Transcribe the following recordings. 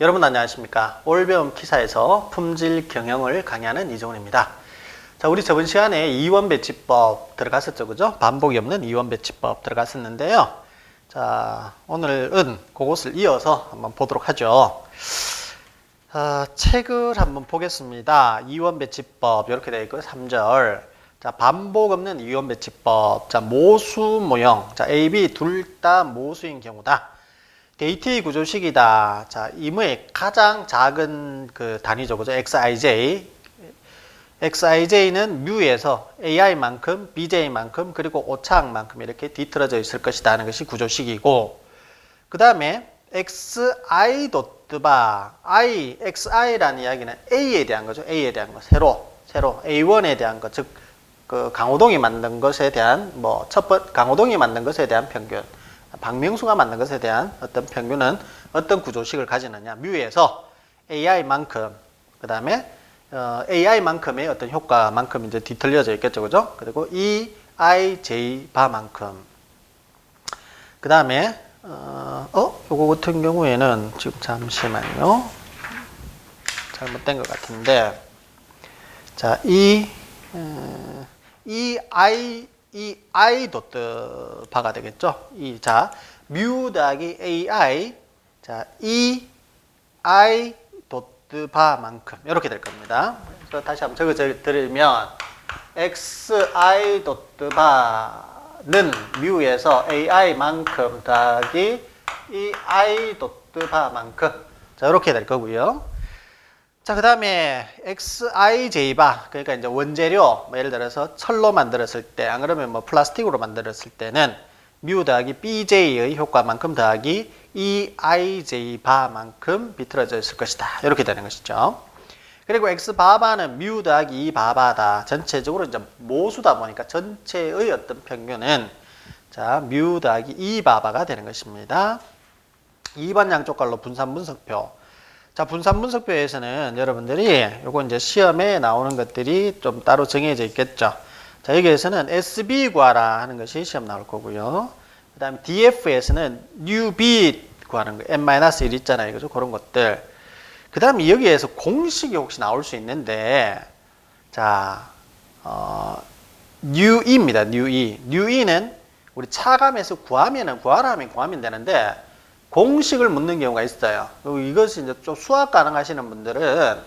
여러분 안녕하십니까? 올배움 키사에서 품질 경영을 강의하는 이종훈입니다. 자 우리 저번 시간에 이원 배치법 들어갔었죠 그죠? 반복이 없는 이원 배치법 들어갔었는데요. 자 오늘은 그것을 이어서 한번 보도록 하죠. 아, 책을 한번 보겠습니다. 이원 배치법 이렇게 되어 있고 3절. 자 반복 없는 이원 배치법. 자 모수 모형. 자 A, B 둘 다 모수인 경우다 데이트 구조식이다. 자, 이무의 가장 작은 그 단위죠. 그죠? xij. xij는 뮤에서 ai만큼, bj만큼, 그리고 오차항만큼 이렇게 뒤틀어져 있을 것이다 하는 것이 구조식이고, 그 다음에 xi 도트바, i, xi라는 이야기는 a에 대한 거죠. a에 대한 거. 새로, 새로, a1에 대한 것. 즉, 그 강호동이 만든 것에 대한, 뭐, 첫 번, 강호동이 만든 것에 대한 평균. 박명수가 만든 것에 대한 어떤 평균은 어떤 구조식을 가지느냐. 뮤에서 AI만큼 그 다음에 어, AI만큼의 어떤 효과만큼 이제 뒤틀려져 있겠죠. 그죠? 그리고 EIJ 바만큼. 그 다음에 어, 어? 요거 같은 경우에는 지금 잠시만요. 잘못된 것 같은데. 자이 어, 이 I 이 i 도트 바가 되겠죠. 이 자, 뮤 더하기 ai 자, 이 i 도트 바만큼 이렇게 될 겁니다. 그래서 다시 한번 적어 드리면 xi 도트 바는 뮤에서 ai만큼 더하기 이 i 도트 바만큼 자, 이렇게 될 거고요. 자, 그 다음에 XIJ바, 그러니까 이제 원재료, 뭐 예를 들어서 철로 만들었을 때, 안 그러면 뭐 플라스틱으로 만들었을 때는 뮤 더하기 BJ의 효과만큼 더하기 EIJ바만큼 비틀어져 있을 것이다. 이렇게 되는 것이죠. 그리고 X바바는 뮤 더하기 E바바다. 전체적으로 이제 모수다 보니까 전체의 어떤 평균은 자, 뮤 더하기 E바바가 되는 것입니다. 2번 양쪽 갈로 분산 분석표. 자, 분산 분석표에서는 여러분들이 요거 이제 시험에 나오는 것들이 좀 따로 정해져 있겠죠. 자, 여기에서는 SB 구하라 하는 것이 시험 나올 거고요. 그 다음에 DF에서는 new B 구하는 거, N-1 있잖아요. 그죠? 그런 것들. 그 다음에 여기에서 공식이 혹시 나올 수 있는데, 자, 어, new E입니다. new E. new E는 우리 차감에서 구하면은 구하라 하면 구하면 되는데, 공식을 묻는 경우가 있어요. 이것이 이제 좀 수학 가능하시는 분들은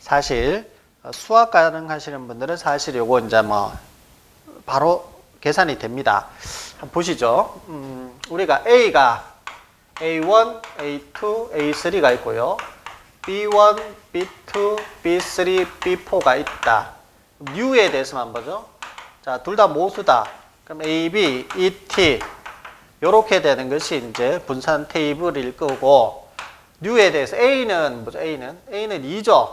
사실 어, 수학 가능하시는 분들은 사실 요거 이제 뭐 바로 계산이 됩니다. 한번 보시죠. 음, 우리가 A가 A1, A2, A3가 있고요. B1, B2, B3, B4가 있다. U에 대해서만 보죠. 자, 둘 다 모수다. 그럼 AB, ET, 요렇게 되는 것이 이제 분산 테이블일 거고 뉴에 대해서 A는 뭐죠? A는 A는 2죠.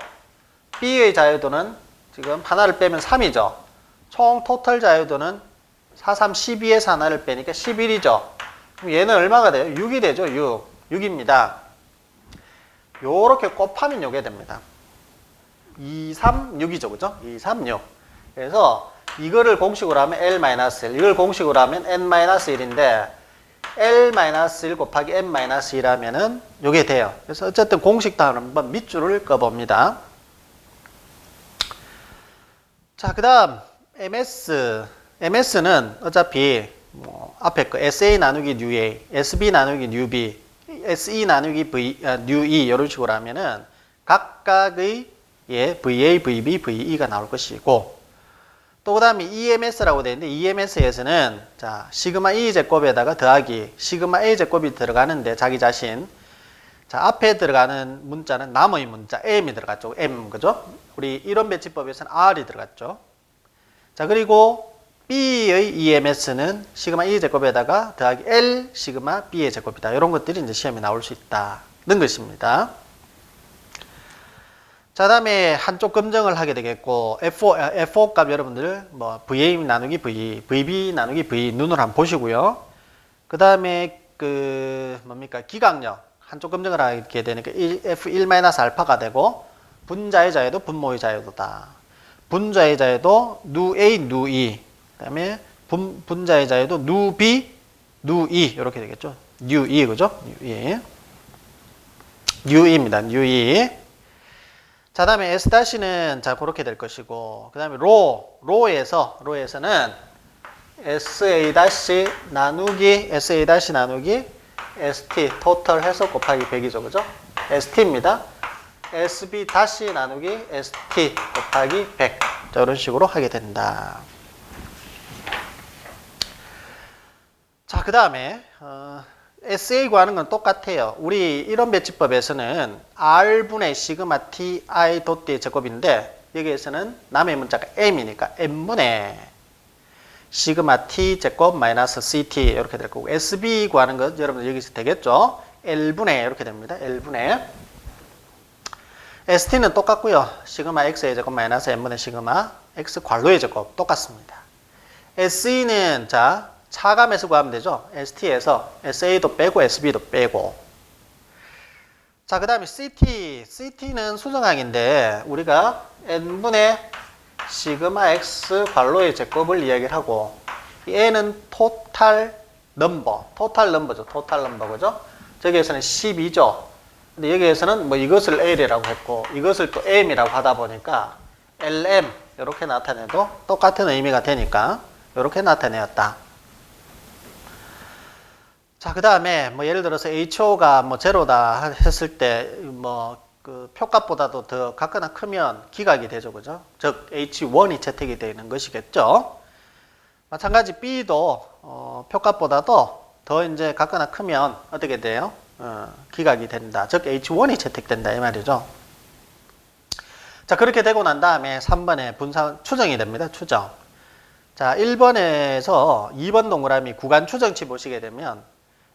B의 자유도는 지금 하나를 빼면 3이죠. 총 토탈 자유도는 4, 3, 12에서 하나를 빼니까 11이죠. 그럼 얘는 얼마가 돼요? 6이 되죠. 6. 6입니다. 요렇게 곱하면 요게 됩니다. 2, 3, 6이죠. 그죠? 2, 3, 6. 그래서 이거를 공식으로 하면 L-1, 이걸 공식으로 하면 N-1인데 L-1 곱하기 N-1이라면은 요게 돼요. 그래서 어쨌든 공식도 한번 밑줄을 꺼봅니다. 자, 그 다음 MS. MS는 어차피 뭐 앞에 거 SA 나누기 뉴 A, SB 나누기 뉴 B, SE 나누기 V, 아, 뉴 E 이런 식으로 하면은 각각의 예, VA, VB, VE가 나올 것이고 또 그다음에 EMS라고 되어 있는데 EMS에서는 자 시그마 E 제곱에다가 더하기 시그마 A 제곱이 들어가는데 자기 자신 자 앞에 들어가는 문자는 나머지 문자 M이 들어갔죠 M 그죠? 우리 이론 배치법에서는 R이 들어갔죠. 자 그리고 B의 EMS는 시그마 E 제곱에다가 더하기 L 시그마 B의 제곱이다. 이런 것들이 이제 시험에 나올 수 있다는 것입니다. 자, 다음에 한쪽 검정을 하게 되겠고, F4, F4 값 여러분들, 뭐, VA 나누기 V, VB 나누기 V 눈으로 한번 보시고요. 그 다음에 그, 뭡니까, 기강력. 한쪽 검정을 하게 되니까 F1-알파가 되고, 분자의 자유도 분모의 자유도다. 분자의 자유도 누 A, 누 E. 그 다음에 분, 분자의 자유도 누 B, 누 E. 이렇게 되겠죠. 뉴 E, 그죠? 뉴 E. 뉴입니다. 뉴이. 자, 다음에 S 다시는 자 그렇게 될 것이고, 그 다음에 로 로에서 로에서는 SA 나누기 SA 나누기 ST 토탈 해서 곱하기 100이죠, 그죠? ST입니다. SB 다시 나누기 ST 곱하기 100. 자, 이런 식으로 하게 된다. 자, 그 다음에 어, SA 구하는 건 똑같아요. 우리 이런 배치법에서는 R분의 시그마 T I 도트의 제곱인데 여기에서는 남의 문자가 M이니까 M분의 시그마 T 제곱 마이너스 CT 이렇게 될 거고 SB 구하는 것 여러분들 여기서 되겠죠? L분의 이렇게 됩니다. L분의 ST는 똑같고요. 시그마 X의 제곱 마이너스 M분의 시그마 X 괄호의 제곱 똑같습니다. SE는 자 차감해서 구하면 되죠. ST에서 SA도 빼고 SB도 빼고. 자, 그 다음에 CT. CT는 수정항인데 우리가 n분의 시그마 x 괄호의 제곱을 이야기를 하고 이 n은 토탈 넘버, 토탈 넘버죠. 토탈 넘버 그죠? 저기에서는 12죠. 근데 여기에서는 뭐 이것을 L이라고 했고 이것을 또 M이라고 하다 보니까 LM 이렇게 나타내도 똑같은 의미가 되니까 이렇게 나타내었다. 자, 그 다음에 뭐 예를 들어서 HO가 뭐 제로다 했을 때뭐 그 표값보다도 더 같거나 크면 기각이 되죠. 그죠? 즉 H1이 채택이 되는 것이겠죠. 마찬가지 B도 어, 표값보다도 더 이제 같거나 크면 어떻게 돼요? 어, 기각이 된다. 즉 H1이 채택된다 이 말이죠. 자, 그렇게 되고 난 다음에 3번에 분산 추정이 됩니다. 추정. 자, 1번에서 2번 동그라미 구간 추정치 보시게 되면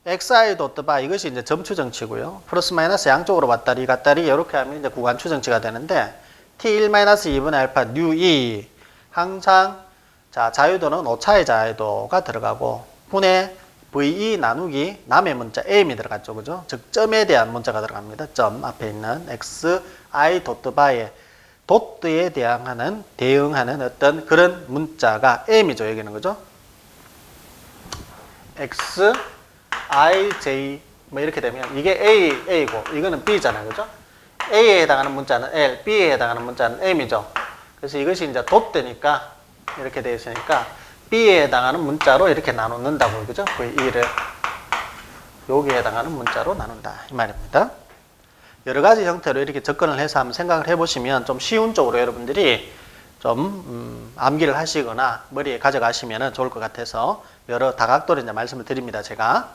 xi 도트 바 이것이 이제 점 추 정치고요. 플러스 마이너스 양쪽으로 왔다리 갔다리 이렇게 하면 이제 구간 추 정치가 되는데 t1 마이너스 2분의 알파 뉴2 항상 자 자유도는 오차의 자유도가 들어가고 분의 ve 나누기 남의 문자 m이 들어갔죠, 그죠? 즉 점에 대한 문자가 들어갑니다. 점 앞에 있는 xi 도트 바의 도트에 대항하는 대응하는 어떤 그런 문자가 m이죠, 여기는 그죠? x i, j 뭐 이렇게 되면 이게 a, a고 이거는 b잖아요. 그죠? a에 해당하는 문자는 l, b에 해당하는 문자는 m이죠. 그래서 이것이 이제 돛대니까 이렇게 되어 있으니까 b에 해당하는 문자로 이렇게 나누는다고 그죠? v1을 여기에 해당하는 문자로 나눈다 이 말입니다. 여러 가지 형태로 이렇게 접근을 해서 한번 생각을 해보시면 좀 쉬운 쪽으로 여러분들이 좀 음, 암기를 하시거나 머리에 가져가시면 좋을 것 같아서 여러 다각도로 이제 말씀을 드립니다. 제가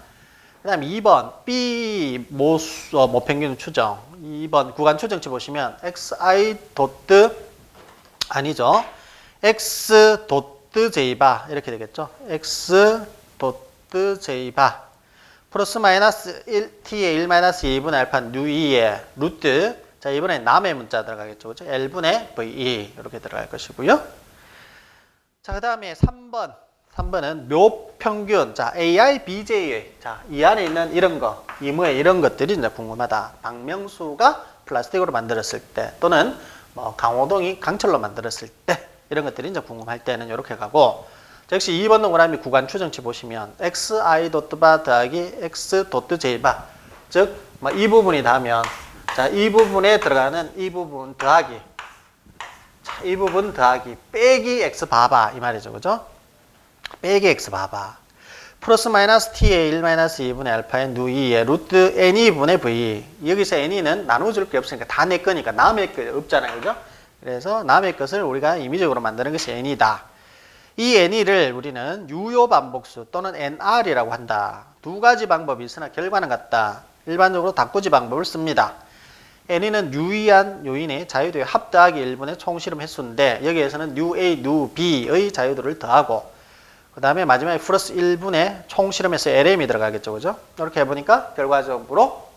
그 다음에 2번 B 모수, 어, 모평균 추정. 2번 구간 추정치 보시면 xi 도트 아니죠. X 도트 j바 이렇게 되겠죠. X 도트 j바 플러스 마이너스 1, t의 1 마이너스 2분의 알파 뉴 2의 루트. 자 이번에 남의 문자 들어가겠죠. 그죠? 1분의 ve 이렇게 들어갈 것이고요. 자 그 다음에 3번 3번은 묘평균. 자, AI, BJ. 자, 이 안에 있는 이런 거, 이무의 이런 것들이 이제 궁금하다. 박명수가 플라스틱으로 만들었을 때, 또는 뭐 강호동이 강철로 만들었을 때, 이런 것들이 이제 궁금할 때는 이렇게 가고, 자, 역시 2번 동그라미 구간 추정치 보시면, xi 도트바 더하기 x 도트 j바. 즉, 뭐 이 부분이 닿으면, 자, 이 부분에 들어가는 이 부분 더하기. 자, 이 부분 더하기 빼기 x 바바. 이 말이죠. 그죠? 빼기 x 봐봐. 플러스 마이너스 t의 1 마이너스 2분의 알파의 누 2의 루트 n이분의 v. 여기서 n이는 나눠줄 게 없으니까 다 내 거니까 남의 거 없잖아요. 그죠? 그래서 남의 것을 우리가 임의적으로 만드는 것이 n이다. 이 n이를 우리는 유효 반복수 또는 nr이라고 한다. 두 가지 방법이 있으나 결과는 같다. 일반적으로 닭꼬지 방법을 씁니다. n이는 유의한 요인의 자유도의 합 더하기 1분의 총실험 횟수인데 여기에서는 new a, new b의 자유도를 더하고 그 다음에 마지막에 플러스 1분의 총실험에서 LM이 들어가겠죠. 그죠? 이렇게 해보니까 결과적으로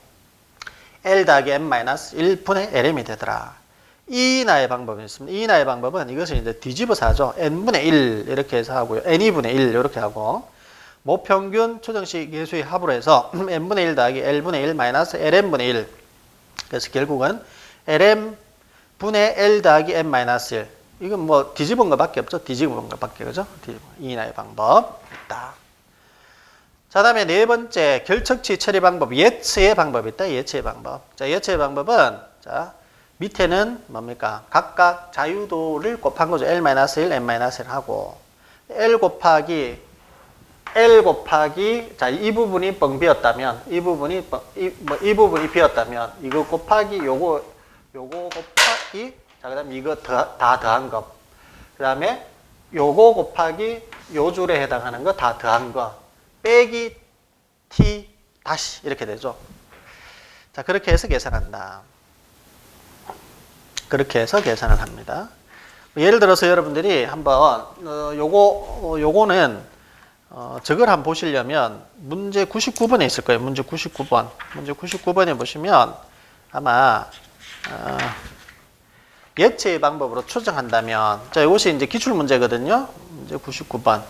L 더하기 M-1분의 LM이 되더라. 이 나의 방법이 있습니다. 이 나의 방법은 이것을 이제 뒤집어서 하죠. N분의 1 이렇게 해서 하고요. N2분의 1 이렇게 하고 모평균 초정식 계수의 합으로 해서 N분의 1 더하기 L분의 1 마이너스 LM분의 1 그래서 결국은 LM분의 L 더하기 M-1 이 건 뭐 뒤집은 것밖에 없죠. 뒤집은 것밖에 그죠? 이나의 방법 있다. 자, 다음에 네 번째 결척치 처리 방법, 예측의 방법이 있다. 예측의 방법. 자, 예측의 방법은 자, 밑에는 뭡니까? 각각 자유도를 곱한 거죠. L-1, N-1 하고 L 곱하기 L 곱하기 자, 이 부분이 뻥 비었다면 이 부분이 뻥- 이, 뭐, 이 부분이 비었다면 이거 곱하기 요거 요거 곱하기 자, 그 다음에 이거 더, 다 더한 거. 그다음에 요거 곱하기 요 줄에 해당하는 거 다 더한 거 빼기 t 다시 이렇게 되죠. 자 그렇게 해서 계산한다. 그렇게 해서 계산을 합니다. 예를 들어서 여러분들이 한번 어, 요거 어, 요거는 어, 저걸 한번 보시려면 문제 99번에 있을 거예요. 문제 99번. 문제 99번에 보시면 아마 어, 예체의 방법으로 추정한다면 자 이것이 이제 기출 문제거든요. 문제 99번.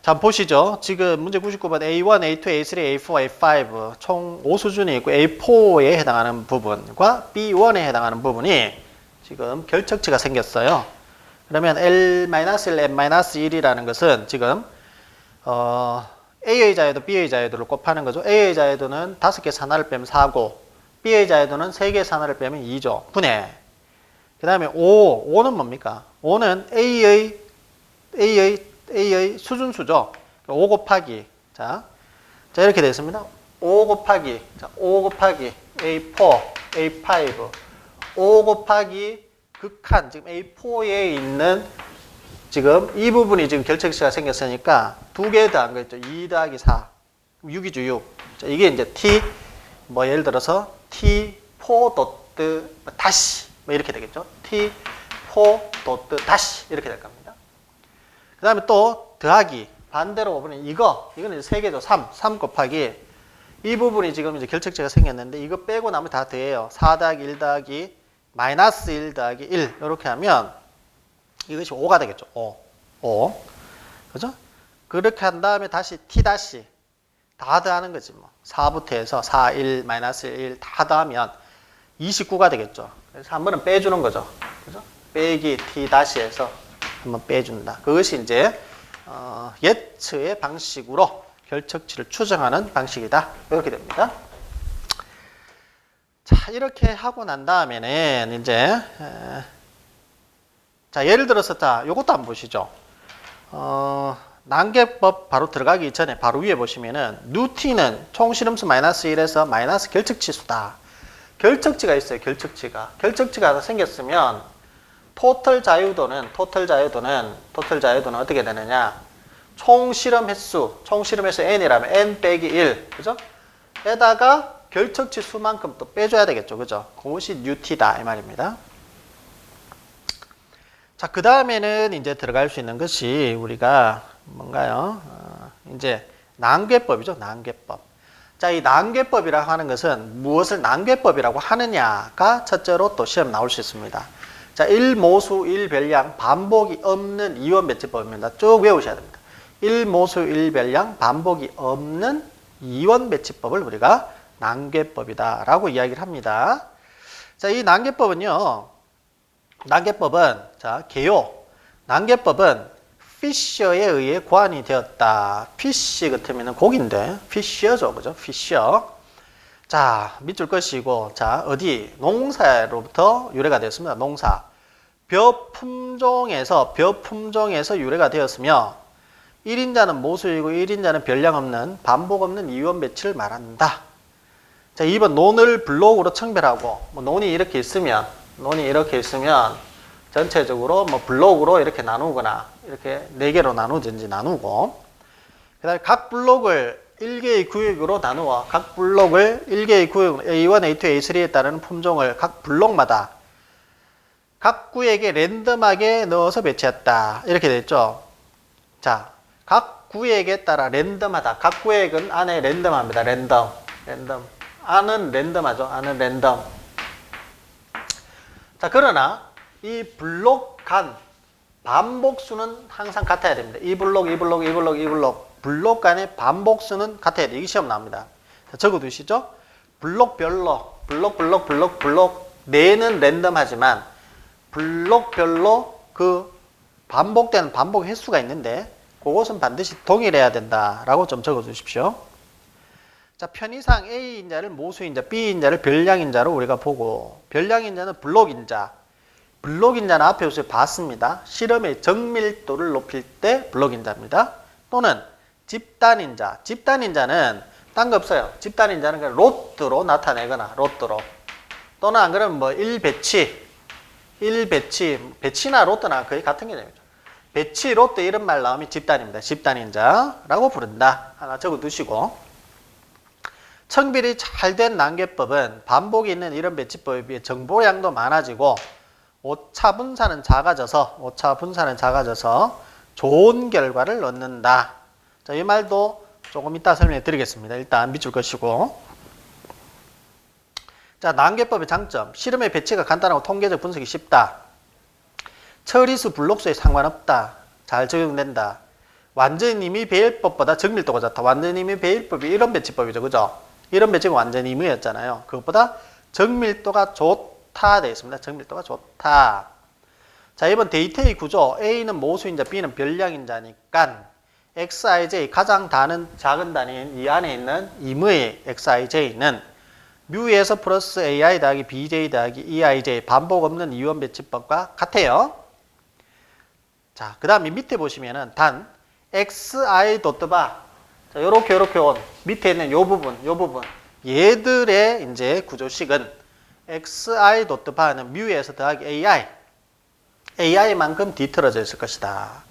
자 보시죠. 지금 문제 99번 A1, A2, A3, A4, A5 총 5수준이 있고 A4에 해당하는 부분과 B1에 해당하는 부분이 지금 결척치가 생겼어요. 그러면 L-1, N-1이라는 것은 지금 어, A의 자유도, B의 자유도를 곱하는 거죠. A의 자유도는 5개 산하를 빼면 4고 B의 자유도는 3개 산하를 빼면 2죠. 분해. 그 다음에 5, 5는 뭡니까? 5는 A의, A의, A의 수준수죠. 5 곱하기. 자, 자, 이렇게 되겠습니다. 5 곱하기. 자, 5 곱하기. A4, A5. 5 곱하기 극한, 지금 A4에 있는 지금 이 부분이 지금 결책시가 생겼으니까 두 개 더한 거 있죠. 2 더하기 4. 6이죠, 6. 자, 이게 이제 T, 뭐 예를 들어서 T4 도트 다시 뭐 이렇게 되겠죠. T4 도트 다시 이렇게 될 겁니다. 그 다음에 또 더하기 반대로 보면 이거 이거는 세 개죠. 3, 3 곱하기 이 부분이 지금 이제 결책체가 생겼는데 이거 빼고 나면 다 더해요. 4 더하기 1 더하기 마이너스 1 더하기 1 이렇게 하면 이것이 5가 되겠죠. 5. 5. 그죠? 그렇게 한 다음에 다시 t 다시 다 더하는 거지 뭐. 4부터 해서 4, 1, 마이너스 1 다 더하면 29가 되겠죠. 그래서 한 번은 빼주는 거죠. 그죠? 빼기 t 다시 해서 한번 빼준다. 그것이 이제 어, 예측의 방식으로 결척치를 추정하는 방식이다. 이렇게 됩니다. 자, 이렇게 하고 난 다음에는 이제 에, 자, 예를 들어서 자, 요것도 한번 보시죠. 어, 난개법 바로 들어가기 전에 바로 위에 보시면은 누티는 총실험수 마이너스 1에서 마이너스 결척치수다. 결척치가 있어요. 결척치가. 결척치가 하나 생겼으면 토털 자유도는 토털 자유도는 토털 자유도는 어떻게 되느냐? 총 실험 횟수, 총 실험 횟수 n이라면 n 빼기 1, 그죠? 에다가 결척치 수만큼 또 빼줘야 되겠죠, 그죠? 그것이 뉴티다 이 말입니다. 자, 그 다음에는 이제 들어갈 수 있는 것이 우리가 뭔가요? 어, 이제 난괴법이죠, 난괴법. 자, 이 난괴법이라고 하는 것은 무엇을 난괴법이라고 하느냐가 첫째로 또 시험 나올 수 있습니다. 자, 일모수 일별량 반복이 없는 이원 배치법입니다. 쭉 외우셔야 됩니다. 일모수 일별량 반복이 없는 이원 배치법을 우리가 난괴법이다라고 이야기를 합니다. 자, 이 난괴법은요. 난괴법은 자, 개요. 난괴법은 피셔에 의해 고안이 되었다. 피시 같으면 고기인데 피셔죠. 그죠? 피셔. 자, 밑줄 것이고, 자, 어디? 농사로부터 유래가 되었습니다. 농사. 벼 품종에서, 벼 품종에서 유래가 되었으며, 1인자는 모수이고 1인자는 별량 없는, 반복 없는 이원 배치를 말한다. 자, 2번 논을 블록으로 청별하고, 뭐 논이 이렇게 있으면, 논이 이렇게 있으면, 전체적으로 뭐 블록으로 이렇게 나누거나, 이렇게 네 개로 나누든지 나누고, 그 다음에 각 블록을 1개의 구역으로 나누어 각 블록을 1개의 구역 A1, A2, A3에 따르는 품종을 각 블록마다 각 구역에 랜덤하게 넣어서 배치했다. 이렇게 됐죠. 자, 각 구역에 따라 랜덤하다. 각 구역은 안에 랜덤합니다. 랜덤. 랜덤. 안은 랜덤하죠. 안은 랜덤. 자, 그러나 이 블록 간 반복수는 항상 같아야 됩니다. 이 블록, 이 블록, 이 블록, 이 블록. 블록 간의 반복수는 같아야 돼. 이게 시험 나옵니다. 자, 적어 두시죠. 블록별로, 블록, 블록, 블록, 블록. 네는 랜덤하지만 블록별로 그 반복되는 반복 횟수가 있는데 그것은 반드시 동일해야 된다라고 좀 적어 주십시오. 자, 편의상 A인자를 모수인자, B인자를 별량인자로 우리가 보고 별량인자는 블록인자, 블록인자는 앞에 요새 봤습니다. 실험의 정밀도를 높일 때 블록인자입니다. 또는 집단인자, 집단인자는 딴 거 없어요. 집단인자는 그냥 로트로 나타내거나 로트로 또는 안 그러면 뭐 1배치, 1배치, 배치나 로트나 거의 같은 개념이죠. 배치, 로트 이런 말 나오면 집단입니다. 집단인자라고 부른다. 하나 적어 두시고 청비리 잘 된 난개법은 반복이 있는 이런 배치법에 비해 정보량도 많아지고 오차 분산은 작아져서 오차 분산은 작아져서 좋은 결과를 얻는다. 자, 이 말도 조금 이따 설명해 드리겠습니다. 일단 밑줄 것이고. 자, 난개법의 장점. 실험의 배치가 간단하고 통계적 분석이 쉽다. 처리수 블록수에 상관없다. 잘 적용된다. 완전 이미 배일법보다 정밀도가 좋다. 완전 이미 배일법이 이런 배치법이죠. 그죠? 이런 배치가 완전 임의였잖아요. 그것보다 정밀도가 좋다 되어 있습니다. 정밀도가 좋다. 자, 이번 데이터의 구조 A는 모수인자, B는 별량인자니까 XIJ 가장 다는 작은 단위인 이 안에 있는 임의의 XIJ는 뮤에서 플러스 AI 더하기 BJ 더하기 EIJ 반복 없는 이원 배치법과 같아요. 자, 그 다음에 밑에 보시면은 단 XI 도트바 자, 요렇게 요렇게 온 밑에 있는 요 부분, 요 부분 얘들의 이제 구조식은 XI 도트 바는 뮤에서 더하기 AI AI만큼 뒤틀어져 있을 것이다.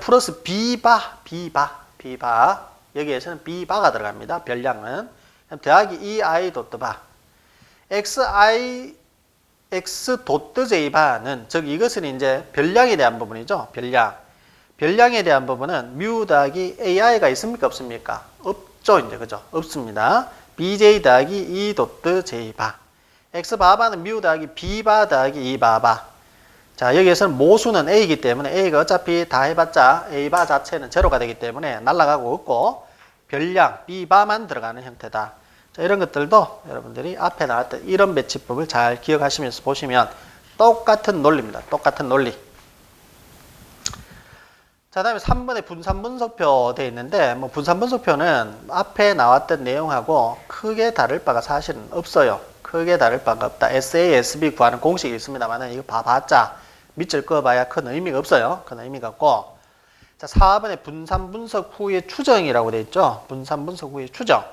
플러스 B바, B바, B바 여기에서는 B바가 들어갑니다. 별량은 더하기 EI 도트 바 XI X 도트 J바는 즉 이것은 이제 별량에 대한 부분이죠. 별량. 별량에 대한 부분은 뮤 더하기 AI가 있습니까? 없습니까? 없죠. 이제 그죠? 없습니다. BJ 더하기 E 도트 J바. X 바바는 뮤 더하기 B바 더하기 E 바바. 자, 여기에서는 모수는 A이기 때문에 A가 어차피 다 해봤자 A바 자체는 제로가 되기 때문에 날아가고 없고 별량 B바만 들어가는 형태다. 자, 이런 것들도 여러분들이 앞에 나왔던 이런 배치법을 잘 기억하시면서 보시면 똑같은 논리입니다. 똑같은 논리. 자, 다음에 3번에 분산 분석표 되어 있는데, 뭐 분산 분석표는 앞에 나왔던 내용하고 크게 다를 바가 사실은 없어요. 크게 다를 바가 없다. SASB 구하는 공식이 있습니다만, 이거 봐봤자 밑줄 그어봐야 큰 의미가 없어요. 큰 의미가 없고. 자, 4번에 분산 분석 후의 추정이라고 되어 있죠. 분산 분석 후의 추정.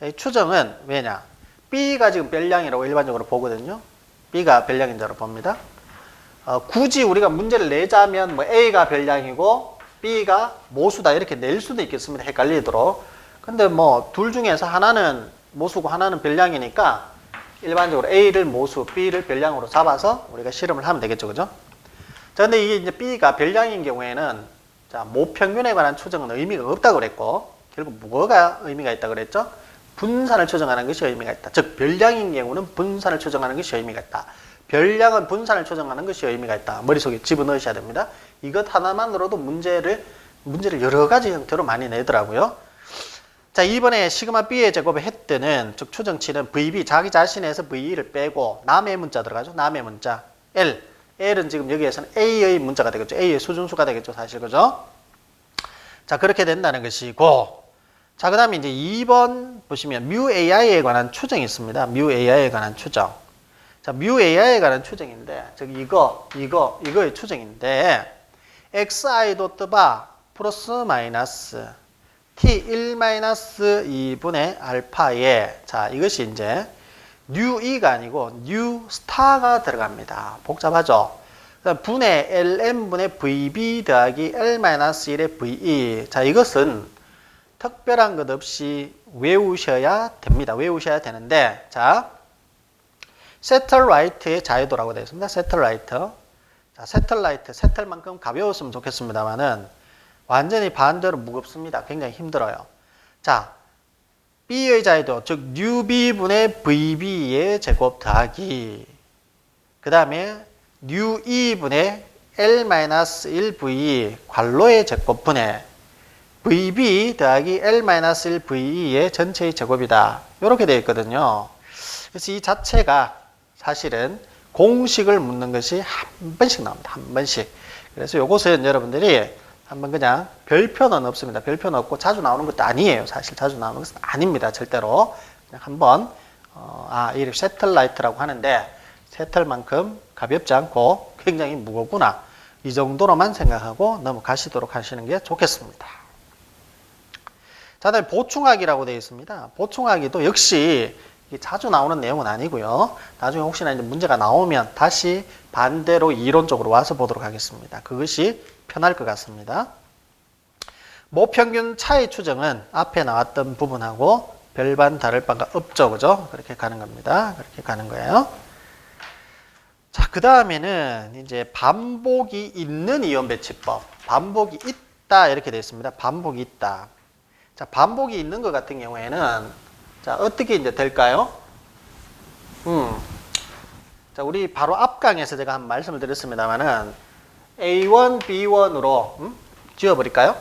자, 이 추정은 왜냐? B가 지금 별량이라고 일반적으로 보거든요. B가 별량인 자로 봅니다. 어, 굳이 우리가 문제를 내자면 뭐 A가 별량이고 B가 모수다 이렇게 낼 수도 있겠습니다. 헷갈리도록. 근데 뭐 둘 중에서 하나는 모수고 하나는 별량이니까 일반적으로 A를 모수, B를 별량으로 잡아서 우리가 실험을 하면 되겠죠. 그죠? 자, 근데 이게 이제 B가 별량인 경우에는 자, 모평균에 관한 추정은 의미가 없다고 그랬고 결국 뭐가 의미가 있다고 그랬죠? 분산을 추정하는 것이 의미가 있다. 즉 별량인 경우는 분산을 추정하는 것이 의미가 있다. 별량은 분산을 추정하는 것이 의미가 있다. 머릿속에 집어넣으셔야 됩니다. 이것 하나만으로도 문제를 문제를 여러 가지 형태로 많이 내더라고요. 자, 이번에 시그마 B의 제곱을 했더는 즉 추정치는 VB 자기 자신에서 V를 빼고 남의 문자 들어가죠. 남의 문자 L. L은 지금 여기에서는 A의 문자가 되겠죠. A의 수준수가 되겠죠. 사실 그죠? 자, 그렇게 된다는 것이고 자, 그 다음에 이제 2번 보시면 뮤 AI에 관한 추정이 있습니다. 뮤 AI에 관한 추정. 자, 뮤 AI에 관한 추정인데, 즉 이거, 이거, 이거의 추정인데, xi 도트바 플러스 마이너스 t1 마이너스 2분의 알파에, 자, 이것이 이제 뉴 e가 아니고 뉴 스타가 들어갑니다. 복잡하죠? 분의 ln분의 vb 더하기 l 마이너스 1의 ve. 자, 이것은 특별한 것 없이 외우셔야 됩니다. 외우셔야 되는데, 자, 세틀라이트의 자유도라고 되어 있습니다. 세틀라이트. 자, 세틀라이트, 세틀만큼 가벼웠으면 좋겠습니다만은 완전히 반대로 무겁습니다. 굉장히 힘들어요. 자, B의 자유도, 즉 뉴B분의 VB의 제곱 더하기 그 다음에 뉴 E분의 L-1VE 괄로의 제곱분의 VB 더하기 L-1VE의 전체의 제곱이다. 이렇게 되어 있거든요. 그래서 이 자체가 사실은 공식을 묻는 것이 한 번씩 나옵니다. 한 번씩. 그래서 이것은 여러분들이 한번 그냥 별표는 없습니다. 별표는 없고 자주 나오는 것도 아니에요. 사실 자주 나오는 것은 아닙니다. 절대로. 그냥 한번 어, 아, 이렇게 세틀라이트라고 하는데 세틀만큼 가볍지 않고 굉장히 무겁구나. 이 정도로만 생각하고 넘어가시도록 하시는 게 좋겠습니다. 자, 다음에 보충하기라고 되어 있습니다. 보충하기도 역시 자주 나오는 내용은 아니고요. 나중에 혹시나 이제 문제가 나오면 다시 반대로 이론적으로 와서 보도록 하겠습니다. 그것이 편할 것 같습니다. 모평균 차이 추정은 앞에 나왔던 부분하고 별반 다를 바가 없죠. 그죠? 그렇게 가는 겁니다. 그렇게 가는 거예요. 자, 그 다음에는 이제 반복이 있는 이온 배치법. 반복이 있다. 이렇게 되어 있습니다. 반복이 있다. 자, 반복이 있는 것 같은 경우에는 자, 어떻게 이제 될까요? 음. 자, 우리 바로 앞강에서 제가 한 말씀을 드렸습니다만은 A1, B1으로 음? 지워버릴까요?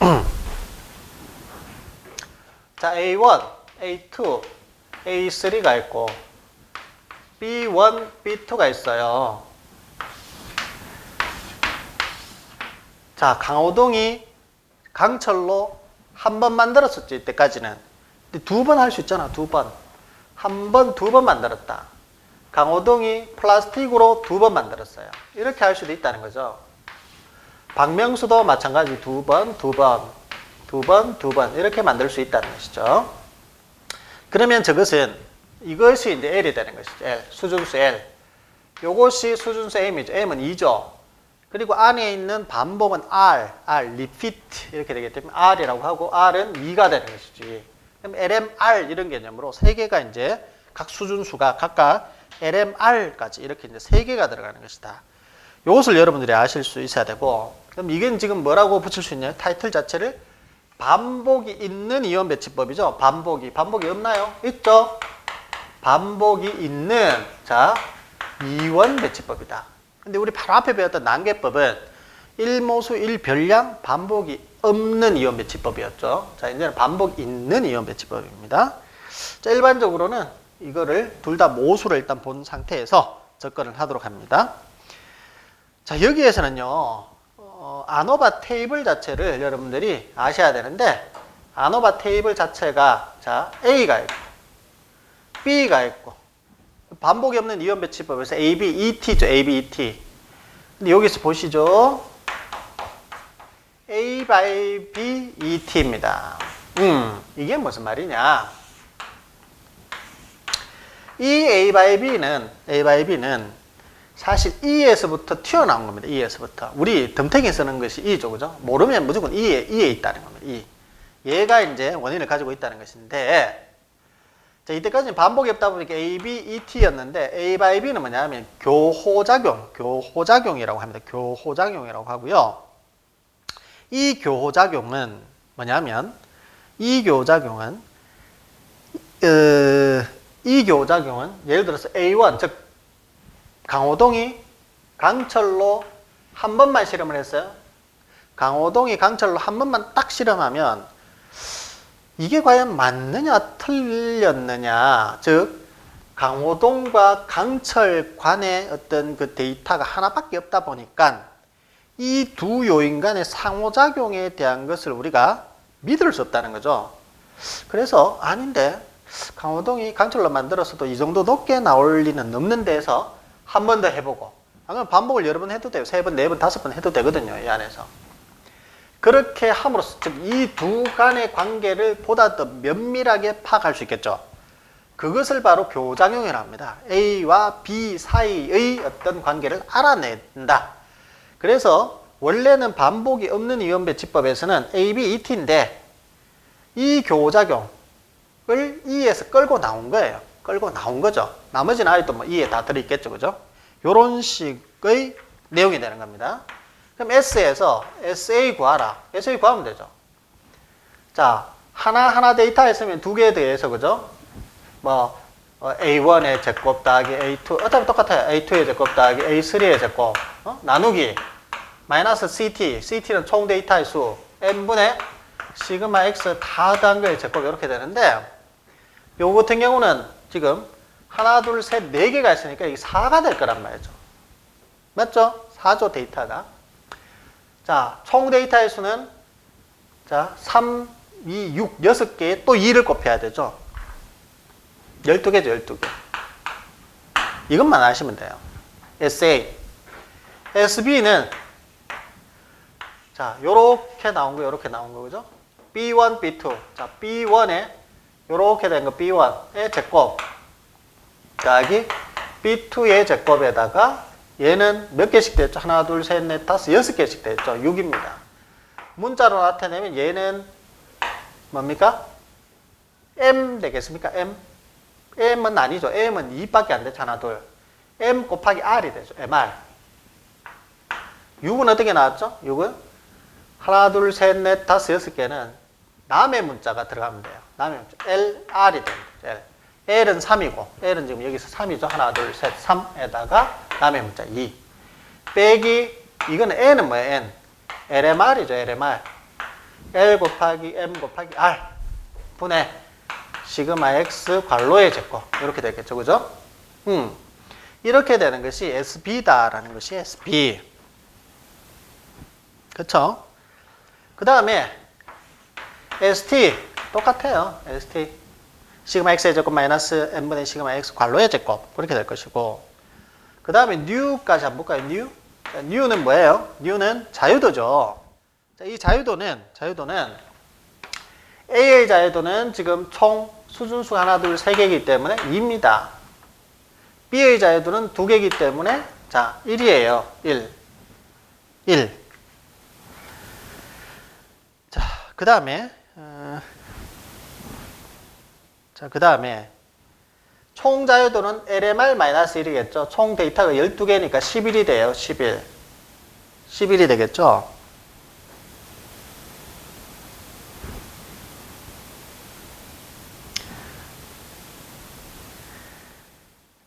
자, A1, A2, A3가 있고 B1, B2가 있어요. 자, 강호동이 강철로 한 번 만들었었죠, 이때까지는. 두 번 할 수 있잖아, 두 번. 한 번, 두 번 만들었다. 강호동이 플라스틱으로 두 번 만들었어요. 이렇게 할 수도 있다는 거죠. 박명수도 마찬가지 두 번, 두 번, 두 번, 두 번 이렇게 만들 수 있다는 것이죠. 그러면 저것은 이것이 이제 L이 되는 것이죠. L, 수준수 L. 요것이 수준수 M이죠. M은 2죠. 그리고 안에 있는 반복은 R, R, repeat 이렇게 되기 때문에 R이라고 하고 R은 2가 되는 것이지. 그럼 LMR 이런 개념으로 세 개가 이제 각 수준수가 각각 LMR까지 이렇게 이제 세 개가 들어가는 것이다. 이것을 여러분들이 아실 수 있어야 되고 그럼 이건 지금 뭐라고 붙일 수 있냐? 타이틀 자체를 반복이 있는 이온 배치법이죠. 반복이 반복이 없나요? 있죠. 반복이 있는 자 이원 배치법이다. 근데 우리 바로 앞에 배웠던 난개법은 1모수 1별량 반복이 없는 이온 배치법이었죠. 자, 이제는 반복 있는 이온 배치법입니다. 자, 일반적으로는 이거를 둘 다 모수를 일단 본 상태에서 접근을 하도록 합니다. 자, 여기에서는요, 어, 아노바 테이블 자체를 여러분들이 아셔야 되는데, 아노바 테이블 자체가, 자, A가 있고, B가 있고, 반복이 없는 이온 배치법에서 A, B, E, T죠. A, B, E, T. 근데 여기서 보시죠. A by B, E, T입니다. 음, 이게 무슨 말이냐. 이 A by B는, A by B는 사실 E에서부터 튀어나온 겁니다. E에서부터. 우리 덤탱이 쓰는 것이 E죠. 그죠? 모르면 무조건 E에, E에 있다는 겁니다. E. 얘가 이제 원인을 가지고 있다는 것인데, 자, 이때까지는 반복이 없다 보니까 A, B, E, T였는데 A by B는 뭐냐면 교호작용, 교호작용이라고 합니다. 교호작용이라고 하고요. 이 교호작용은 뭐냐면 이 교호작용은 어, 이 교호작용은 예를 들어서 A1 즉 강호동이 강철로 한 번만 실험을 했어요. 강호동이 강철로 한 번만 딱 실험하면 이게 과연 맞느냐 틀렸느냐 즉 강호동과 강철 간의 어떤 그 데이터가 하나밖에 없다 보니까 이 두 요인 간의 상호작용에 대한 것을 우리가 믿을 수 없다는 거죠. 그래서 아닌데 강호동이 강철로 만들었어도 이 정도 높게 나올 리는 없는 데서 한 번 더 해보고 안 그러면 반복을 여러 번 해도 돼요. 세 번, 네 번, 다섯 번 해도 되거든요. 이 안에서. 그렇게 함으로써 즉 이 두 간의 관계를 보다 더 면밀하게 파악할 수 있겠죠. 그것을 바로 교작용이라고 합니다. A와 B 사이의 어떤 관계를 알아낸다. 그래서 원래는 반복이 없는 이온 배치법에서는 A, B, E, T인데 이 교작용 을 E에서 끌고 나온 거예요. 끌고 나온 거죠. 나머지는 아직도 뭐 E에 다 들어있겠죠. 그죠? 요런 식의 내용이 되는 겁니다. 그럼 S에서 SA 구하라. SA 구하면 되죠. 자, 하나하나 데이터 있으면 두 개에 대해서, 그죠? 뭐, 어, A1의 제곱 더하기 A2, 어차피 똑같아요. A2의 제곱 더하기 A3의 제곱, 어? 나누기, 마이너스 CT, CT는 총 데이터의 수, N분의 시그마 X 다 더한 거의 제곱, 이렇게 되는데, 요거 같은 경우는 지금 하나, 둘, 셋, 네 개가 있으니까 이게 4가 될 거란 말이죠. 맞죠? 4조 데이터가. 자, 총 데이터의 수는 자, 3, 2, 6, 6개에 또 2를 곱해야 되죠. 12개죠, 12개. 이것만 아시면 돼요. SA. SB는 자, 요렇게 나온 거, 요렇게 나온 거, 그죠? B1, B2. 자, B1에 요렇게 된 거 B1의 제곱. 더하기 B2의 제곱에다가 얘는 몇 개씩 됐죠? 하나, 둘, 셋, 넷, 다섯, 여섯 개씩 됐죠? 6입니다. 문자로 나타내면 얘는 뭡니까? M 되겠습니까? M? M은 아니죠. M은 2밖에 안 되죠. 하나, 둘. M 곱하기 R이 되죠. MR. 6은 어떻게 나왔죠? 6은 하나, 둘, 셋, 넷, 다섯, 여섯 개는 남의 문자가 들어가면 돼요. 남의 문자. L, R이 됩니다. L. L은 3이고, L은 지금 여기서 3이죠. 하나, 둘, 셋, 3에다가 남의 문자 2. 빼기, 이거는 N은 뭐예요? N. LMR이죠. LMR. L 곱하기 M 곱하기 R. 분의 시그마 X 괄로의 제곱. 이렇게 되겠죠. 그죠? 음. 이렇게 되는 것이 SB다라는 것이 SB. 그쵸? 그 다음에 ST 똑같아요. ST 시그마 x의 제곱 마이너스 n분의 시그마 x 괄로의 제곱 그렇게 될 것이고 그 다음에 new까지 한번 볼까요? new 자, new는 뭐예요? new는 자유도죠. 자, 이 자유도는 자유도는 a의 자유도는 지금 총 수준수 하나 둘 세 개이기 때문에 2입니다. b의 자유도는 두 개이기 때문에 자 1이에요. 1 1 자, 그 다음에, 어, 자, 그 다음에, 총 자유도는 LMR-1이겠죠. 총 데이터가 12개니까 11이 돼요. 11. 11이 되겠죠.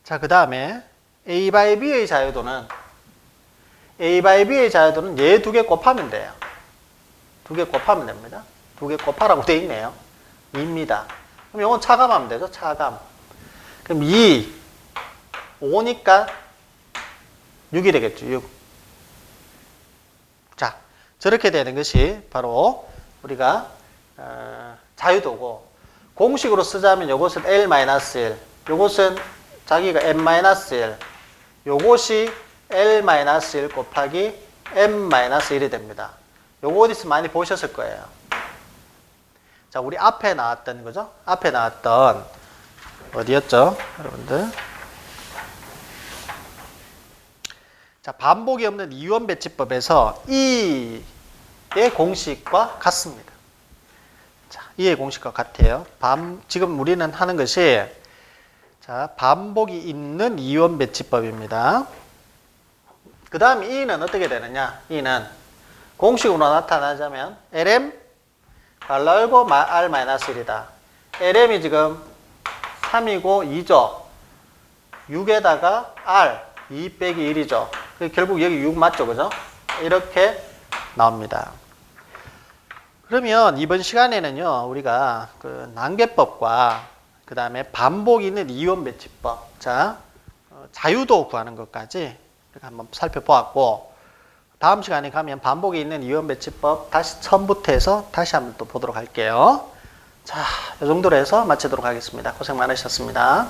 자, 그 다음에 A by B의 자유도는 A by B의 자유도는 얘 두 개 곱하면 돼요. 두 개 곱하면 됩니다. 두개 곱하라고 돼 있네요. 2입니다. 그럼 이건 차감하면 되죠. 차감. 그럼 2, 5니까 6이 되겠죠. 6. 자, 저렇게 되는 것이 바로 우리가 어, 자유도고 공식으로 쓰자면 이것은 L-1, 이것은 자기가 M-1, 요것이 L-1 곱하기 M-1이 됩니다. 요거 어디서 많이 보셨을 거예요. 자, 우리 앞에 나왔던 거죠? 앞에 나왔던 어디였죠? 여러분들. 자, 반복이 없는 이원 배치법에서 이의 공식과 같습니다. 자, 이의 공식과 같아요. 반, 지금 우리는 하는 것이 자, 반복이 있는 이원 배치법입니다. 그 다음 이는 어떻게 되느냐? 이는 공식으로 나타나자면 LM 갈라열고 R-1이다. LM이 지금 3이고 2죠. 6에다가 R 2 빼기 1이죠. 결국 여기 6 맞죠? 그죠? 이렇게 나옵니다. 그러면 이번 시간에는요, 우리가 그 난개법과 그 다음에 반복 있는 이원 배치법, 자, 어, 자유도 구하는 것까지 이렇게 한번 살펴보았고, 다음 시간에 가면 반복이 있는 이원 배치법 다시 처음부터 해서 다시 한번 또 보도록 할게요. 자, 이 정도로 해서 마치도록 하겠습니다. 고생 많으셨습니다.